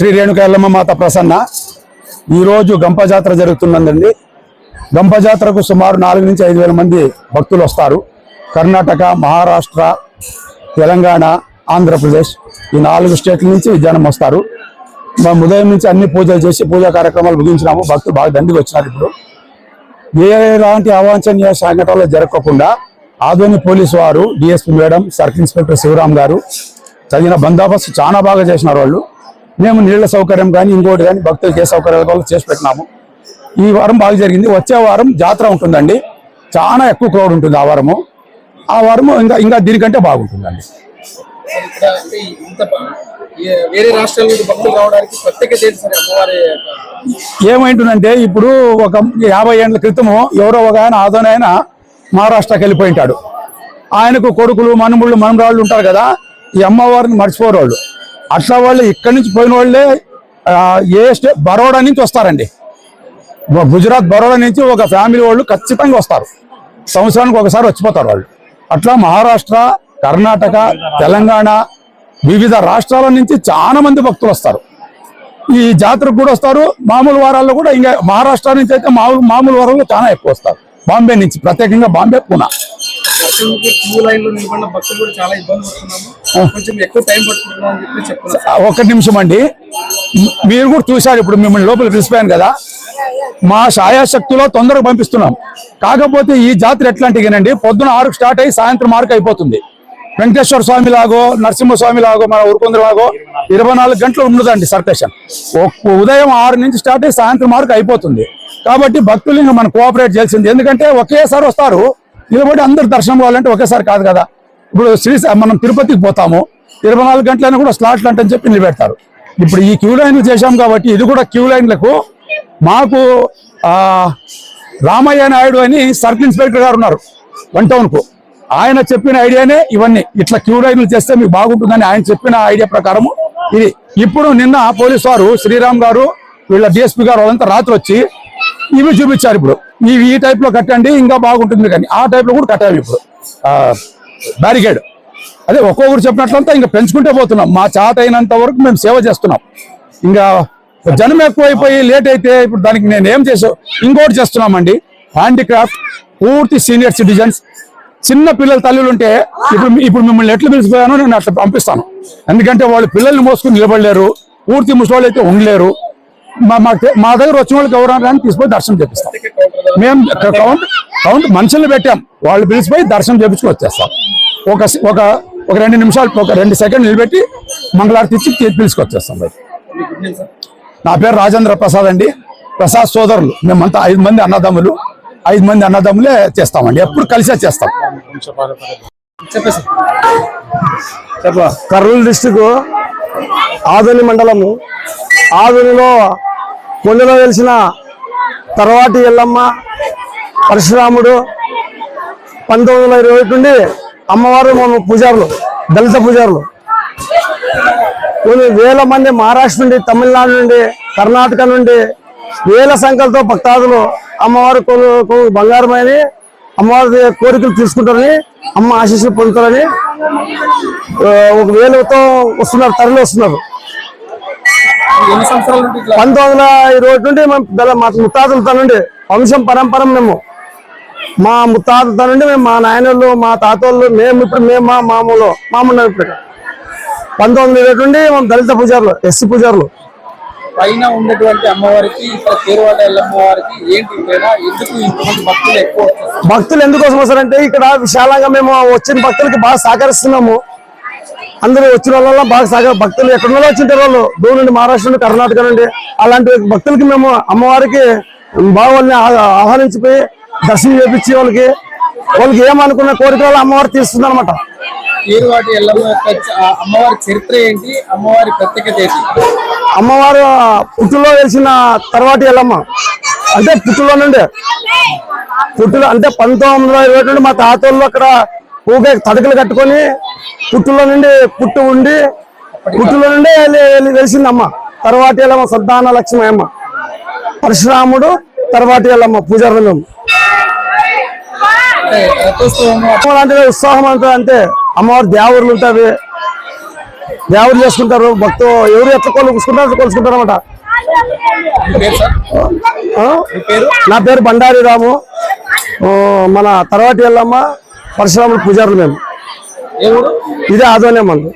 శ్రీ రేణుకాయలమ్మ మాత ప్రసన్న. ఈరోజు గంప జాతర జరుగుతున్నదండి గంప జాతరకు సుమారు నాలుగు నుంచి ఐదు వేల మంది భక్తులు వస్తారు. కర్ణాటక మహారాష్ట్ర తెలంగాణ ఆంధ్రప్రదేశ్ ఈ నాలుగు స్టేట్ల నుంచి జనం వస్తారు. మేము ఉదయం నుంచి అన్ని పూజలు చేసి పూజా కార్యక్రమాలు ముగించినాము. భక్తులు బాగా దండికి వచ్చినారు ఇప్పుడు. ఏ ఎలాంటి అవాంఛనీయ సంఘటనలు జరగకుండా ఆదోని పోలీసు వారు DSP madam circle inspector Sivaram garu తగిన బందోబస్తు చాలా బాగా చేసినారు వాళ్ళు. మేము నీళ్ళ సౌకర్యం కానీ ఇంకోటి కానీ భక్తులకు ఏ సౌకర్యాలు కావాలో చేసి పెట్టినాము. ఈ వారం బాగా జరిగింది. వచ్చే వారం జాతర ఉంటుందండి. చాలా ఎక్కువ క్రౌడ్ ఉంటుంది ఆ వారము. ఆ వారము ఇంకా ఇంకా దీనికంటే బాగుంటుందండి. వేరే భక్తులు రావడానికి ఏమైంటుందంటే ఇప్పుడు ఒక యాభై ఏళ్ళ క్రితము ఎవరో ఒక ఆయన ఆదోని ఆయన మహారాష్ట్రకి వెళ్ళిపోయి ఉంటాడు. ఆయనకు కొడుకులు మనుముళ్ళు మనుమరాళ్ళు ఉంటారు కదా ఈ అమ్మవారిని మర్చిపోరు వాళ్ళు అట్లా వాళ్ళు ఇక్కడి నుంచి పోయిన వాళ్ళే ఏ స్టే బరోడా నుంచి వస్తారండి. గుజరాత్ బరోడా నుంచి ఒక ఫ్యామిలీ వాళ్ళు ఖచ్చితంగా వస్తారు. సంవత్సరానికి ఒకసారి వచ్చిపోతారు వాళ్ళు. అట్లా మహారాష్ట్ర కర్ణాటక తెలంగాణ వివిధ రాష్ట్రాల నుంచి చాలా మంది భక్తులు వస్తారు. ఈ జాతరకు కూడా వస్తారు. మామూలు వారాల్లో కూడా ఇంకా మహారాష్ట్ర నుంచి అయితే మామూలు మామూలు వారాల్లో చాలా ఎక్కువ వస్తారు. బాంబే నుంచి ప్రత్యేకంగా బాంబే పూనా. దర్శనంకి క్యూ లైన్లో నిలబడిన భక్తులు కూడా చాలా ఇబ్బంది పడుతున్నాము. కొంచెం ఎక్కువ టైం పడుతున్నాం అని చెప్పి చెప్తున్నారు ఒక్క నిమిషం అండి. మీరు కూడా చూశారు ఇప్పుడు మిమ్మల్ని లోపల పిలిచిపోయాను కదా. మా శాయాశక్తిలో తొందరగా పంపిస్తున్నాం. కాకపోతే ఈ జాతర ఎట్లాంటిగానండి పొద్దున ఆరుకు స్టార్ట్ అయ్యి సాయంత్రం ఆరుకు అయిపోతుంది. వెంకటేశ్వర స్వామి లాగో నరసింహ స్వామి లాగో మన ఊరుకుందర లాగో ఇరవై నాలుగు గంటలు ఉండదండి సర్కషన్ ఉదయం ఆరు నుంచి స్టార్ట్ అయ్యి సాయంత్రం ఆరుకు అయిపోతుంది. కాబట్టి భక్తులు ఇంకా మనం కోఆపరేట్ చేయాల్సింది. ఎందుకంటే ఒకేసారి వస్తారు. నిలబడి అందరు దర్శనం కావాలంటే ఒకేసారి కాదు కదా. ఇప్పుడు శ్రీ మనం తిరుపతికి పోతాము ఇరవై నాలుగు గంటలైనా కూడా స్లాట్లు అంటని చెప్పి నిలబెడతారు. ఇప్పుడు ఈ క్యూ లైన్లు చేశాం కాబట్టి ఇది కూడా క్యూ లైన్లకు మాకు రామయ్య నాయుడు అని సర్కిల్ ఇన్స్పెక్టర్ గారు ఉన్నారు వన్ టౌన్కు. ఆయన చెప్పిన ఐడియానే ఇవన్నీ. ఇట్లా క్యూ లైన్లు చేస్తే మీకు బాగుంటుందని ఆయన చెప్పిన ఐడియా ప్రకారము ఇది. ఇప్పుడు నిన్న పోలీసు వారు శ్రీరామ్ గారు వీళ్ళ డిఎస్పీ గారు వాళ్ళంతా రాత్రి వచ్చి ఇవి చూపించారు ఇప్పుడు. ఇవి ఈ టైప్లో కట్టండి ఇంకా బాగుంటుంది కానీ ఆ టైప్లో కూడా కట్టాలి ఇప్పుడు. బ్యారికేడ్ అదే ఒక్కొక్కరు చెప్పినట్లంతా ఇంకా పెంచుకుంటే పోతున్నాం. మా చాట అయినంత వరకు మేము సేవ చేస్తున్నాం. ఇంకా జనం ఎక్కువైపోయి లేట్ అయితే ఇప్పుడు దానికి నేను ఏం చేసావు ఇంకోటి చేస్తున్నామండి. హ్యాండిక్రాఫ్ట్ పూర్తి సీనియర్ సిటిజన్స్ చిన్న పిల్లల తల్లులు ఉంటే ఇప్పుడు ఇప్పుడు మిమ్మల్ని ఎట్లా పిలిచిపోయానో నేను అట్లా పంపిస్తాను. ఎందుకంటే వాళ్ళు పిల్లల్ని మోసుకుని నిలబడలేరు పూర్తి ముసలి అయితే ఉండలేరు. మా మా దగ్గర వచ్చిన వాళ్ళకి ఎవరైనా కానీ తీసుకొని దర్శనం చేపిస్తాం. మేము కౌంట్ కౌంట్ మనుషుల్ని పెట్టాం. వాళ్ళు పిలిచిపోయి దర్శనం చేపించుకొని వచ్చేస్తాం. ఒక ఒక ఒక రెండు నిమిషాలు ఒక రెండు సెకండ్ నిలబెట్టి మంగళారతి ఇచ్చి పిలుచుకొచ్చేస్తాం బయట. నా పేరు రాజేంద్ర ప్రసాద్ అండి. ప్రసాద్ సోదరులు. మేమంతా ఐదు మంది అన్నదమ్ములు. ఐదు మంది అన్నదమ్ములే చేస్తామండి. ఎప్పుడు కలిసే చేస్తాం. చెప్ప. కర్నూలు డిస్టిక్ ఆదోని మండలము. ఆదోనిలో కొండలో వెలిసిన తర్వాటి ఎల్లమ్మ పరశురాముడు పంతొమ్మిది వందల ఇరవై ఒకటి నుండి అమ్మవారు మన పూజారులు దళిత పూజారులు. కొన్ని వేల మంది మహారాష్ట్ర నుండి తమిళనాడు నుండి కర్ణాటక నుండి వేల సంఖ్యలతో భక్తాదులు అమ్మవారు కొను బంగారమని అమ్మవారి కోరికలు తీసుకుంటారని అమ్మ ఆశీస్సులు పొందుతారని ఒక వేలతో వస్తున్నారు తరలి వస్తున్నారు. పంతొమ్మిది వందల ఇరవై నుండి మా ముత్తాతలతో నుండి వంశం పరంపర మేము. మా ముత్తాతలతో నుండి మేము మా నాయనోళ్ళు మా తాతోళ్ళు మేము ఇప్పుడు మేము మా మామూలు మామూలు ఇప్పుడు పంతొమ్మిది వందల ఇరవై నుండి మేము దళిత పూజారులు ఎస్సీ పూజారులు. పైన ఉన్నటువంటి అమ్మవారికి ఇక్కడ పేరువాడ ఏంటి తేడా? ఎందుకు ఇంతమంది భక్తులు ఎక్కువ భక్తులు ఎందుకోసం వస్తారంటే ఇక్కడ విశాలంగా మేము వచ్చిన భక్తులకి బాగా సహకరిస్తున్నాము. అందరూ వచ్చిన వాళ్ళ బాగా సహకర భక్తులు ఎక్కడ నుండి వచ్చింటారు వాళ్ళు. దూరం నుండి మహారాష్ట్ర నుండి కర్ణాటక నుండి. అలాంటి భక్తులకి మేము అమ్మవారికి బాగా వాళ్ళని ఆహ్వానించిపోయి దర్శనం చేపించి వాళ్ళకి వాళ్ళకి ఏమనుకున్న కోరికలు అమ్మవారు తీస్తుంది అనమాట పేరువాటి ఎల్లమ్మ యొక్క అమ్మవారి చరిత్ర ఏంటి? అమ్మవారి ప్రత్యేకత ఏంటి? అమ్మవారు పుట్టులో వెలిసిన తర్వాతి ఎల్లమ్మ. అంటే పుట్టులో నుండి. పుట్టులో అంటే పంతొమ్మిది వందల ఇరవై నుండి మా తాతోళ్ళు అక్కడ ఊగే తడకలు కట్టుకొని పుట్టులో నుండి పుట్టు ఉండి పుట్టులో నుండి వెలి- వెలి- వెలిసింది అమ్మ తర్వాతి ఎల్లమ్మ సంతాన లక్ష్మి అమ్మ. పరశురాముడు తర్వాతి ఎల్లమ్మ పూజారులు. మేము అంటే ఉత్సాహం అంతా అంటే అమ్మవారి దేవరులు ఉంటుంది దేవుడు చేసుకుంటారు. భక్తు ఎవరు ఎట్లా కొలుసుకుంటారు అట్లా కొలుసుకుంటారు అనమాట నా పేరు బండారి రాము. మన తర్వాతి ఎల్లమ్మ పరశురాముల పూజారులు మేము. ఇదే ఆదోనే మంది